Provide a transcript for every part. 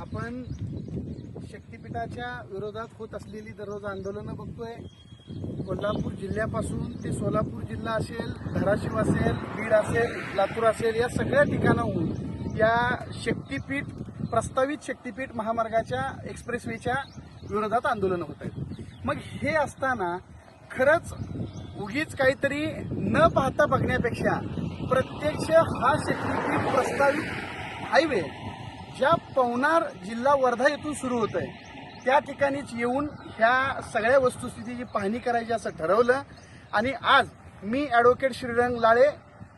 आपण शक्तीपीठाच्या विरोधात होत असलेली दररोज आंदोलनं बघतोय. कोल्हापूर जिल्ह्यापासून ते सोलापूर जिल्हा असेल धाराशिव असेल बीड असेल लातूर असेल या सगळ्या ठिकाणाहून या शक्तीपीठ प्रस्तावित शक्तीपीठ महामार्गाच्या एक्सप्रेसवेच्या विरोधात आंदोलनं होत आहेत. मग हे असताना खरंच उगीच काहीतरी न पाहता बघण्यापेक्षा प्रत्यक्ष हा शक्तीपीठ प्रस्तावित हायवे पवनार जिल्हा वर्धा येथून सुरू होत आहे त्या ठिकाणीच येऊन ह्या सगळ्या वस्तुस्थितीची पाहणी करायची असं ठरवलं. आणि आज मी ॲडव्होकेट श्रीरंग लाळे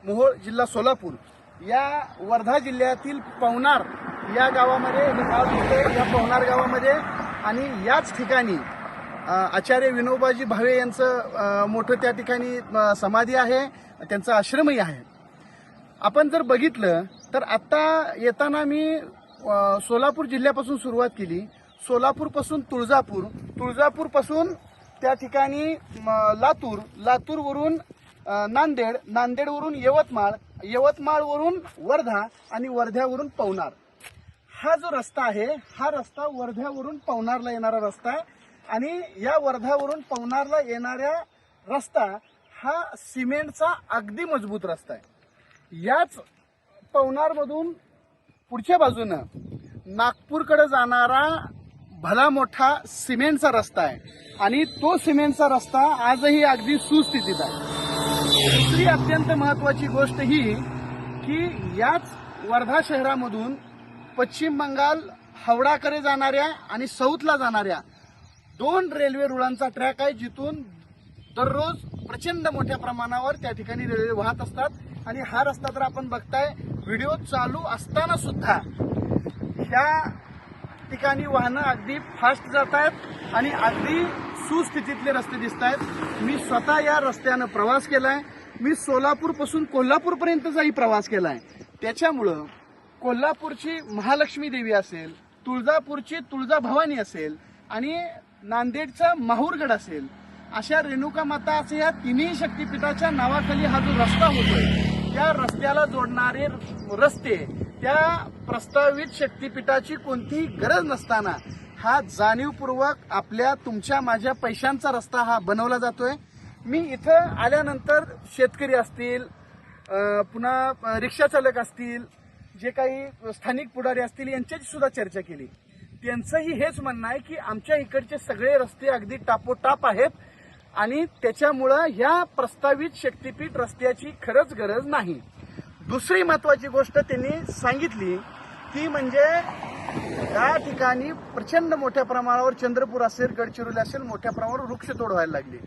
मोहोळ जिल्हा सोलापूर या वर्धा जिल्ह्यातील पवनार या गावामध्ये हे गाव दिसतंय या पवनार गावामध्ये. आणि याच ठिकाणी आचार्य विनोबाजी भावे यांचं मोठं त्या ठिकाणी समाधी आहे त्यांचा आश्रमही आहे. आपण जर बघितलं तर आत्ता येताना मी सोलापूर जिल्ह्यापासून सुरुवात केली. सोलापूरपासून तुळजापूर तुळजापूरपासून त्या ठिकाणी लातूर लातूरवरून नांदेड नांदेडवरून यवतमाळ यवतमाळवरून वर्धा आणि वर्ध्यावरून पवनार. हा जो रस्ता आहे हा रस्ता वर्ध्यावरून पवनारला येणारा रस्ता आहे आणि या वर्ध्यावरून पवनारला येणाऱ्या रस्ता हा सिमेंटचा अगदी मजबूत रस्ता आहे. याच पवनारमधून पुढच्या बाजूनं नागपूरकडे जाणारा भला मोठा सिमेंटचा रस्ता आहे. आणि तो सिमेंटचा रस्ता आजही अगदी सुस्थितीत आहे. दुसरी अत्यंत महत्वाची गोष्ट ही की याच वर्धा शहरामधून पश्चिम बंगाल हावडाकडे जाणाऱ्या आणि साऊथला जाणाऱ्या दोन रेल्वे रुळांचा ट्रॅक आहे जिथून दररोज प्रचंड मोठ्या प्रमाणावर त्या ठिकाणी रेल्वे वाहत असतात. आणि हा रस्ता तर आपण बघताय व्हिडिओ चालू असताना सुद्धा ह्या ठिकाणी वाहनं अगदी फास्ट जात आहेत आणि अगदी सुस्थितीतले रस्ते दिसत आहेत. मी स्वतः या रस्त्यानं प्रवास केलाय. मी सोलापूरपासून कोल्हापूरपर्यंतचाही प्रवास केला प्रवास केलाय. त्याच्यामुळं कोल्हापूरची महालक्ष्मी देवी असेल तुळजापूरची तुळजा भवानी असेल आणि नांदेडचा माहूरगड असेल अशा रेणुका माता असे या तिन्ही शक्तीपीठाच्या नावाखाली हा जो रस्ता होतोय त्या रस्त्याला जोडणारे रस्ते त्या प्रस्तावित शक्तीपीठाची कोणतीही गरज नसताना हा जाणीवपूर्वक आपल्या तुमच्या माझ्या पैशांचा रस्ता हा बनवला जातोय. मी इथं आल्यानंतर शेतकरी असतील पुन्हा रिक्षाचालक असतील जे काही स्थानिक पुढारी असतील यांच्याशी सुद्धा चर्चा केली. त्यांचंही हेच म्हणणं आहे की आमच्या इकडचे सगळे रस्ते अगदी टापोटाप आहेत. आणि त्याच्यामुळं ह्या प्रस्तावित शक्तीपीठ रस्त्याची खरंच गरज नाही. दुसरी महत्वाची गोष्ट त्यांनी सांगितली ती म्हणजे त्या ठिकाणी प्रचंड मोठ्या प्रमाणावर चंद्रपूर असेल गडचिरोली असेल मोठ्या प्रमाणावर वृक्षतोड व्हायला लागली.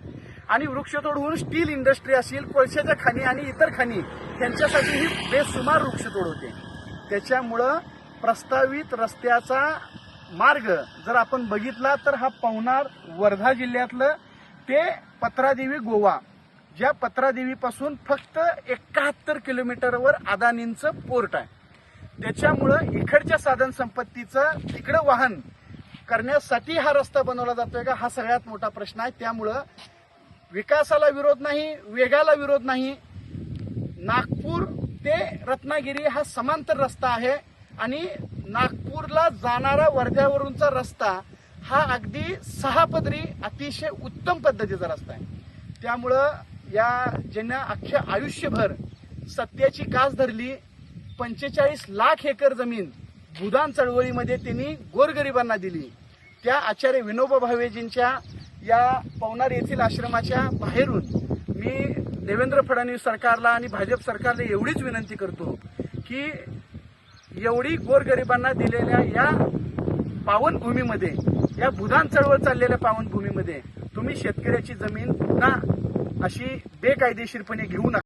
आणि वृक्षतोड होऊन स्टील इंडस्ट्री असेल कोळशाच्या खाणी आणि इतर खाणी त्यांच्यासाठी ही बेसुमार वृक्षतोड होते. त्याच्यामुळं प्रस्तावित रस्त्याचा मार्ग जर आपण बघितला तर हा पवनार वर्धा जिल्ह्यातलं ते पत्रादेवी गोवा. ज्या पत्रादेवीपासून फक्त एकाहत्तर किलोमीटरवर अदानींचं पोर्ट आहे. त्याच्यामुळं इकडच्या साधन संपत्तीचं तिकडं वाहन करण्यासाठी हा रस्ता बनवला जातोय का? हा सगळ्यात मोठा प्रश्न आहे. त्यामुळं विकासाला विरोध नाही वेगाला विरोध नाही. नागपूर ते रत्नागिरी हा समांतर रस्ता आहे. आणि नागपूरला जाणारा वर्ध्यावरूनचा रस्ता हा अगदी सहा पदरी अतिशय उत्तम पद्धतीचा रस्ता आहे. त्यामुळं या ज्यांना अख्ख्या आयुष्यभर सत्याची कास धरली पंचेचाळीस लाख एकर जमीन भूदान चळवळीमध्ये त्यांनी गोरगरिबांना दिली. त्या आचार्य विनोबा भावेजींच्या या पवनार येथील आश्रमाच्या बाहेरून मी देवेंद्र फडणवीस सरकारला आणि भाजप सरकारला एवढीच विनंती करतो की एवढी गोरगरिबांना दिलेल्या या पावनभूमीमध्ये या भूदान चळवळ चाललेल्या पावनभूमीमध्ये तुम्ही शेतकऱ्याची जमीन पुन्हा अशी बेकायदेशीरपणे घेऊ नका.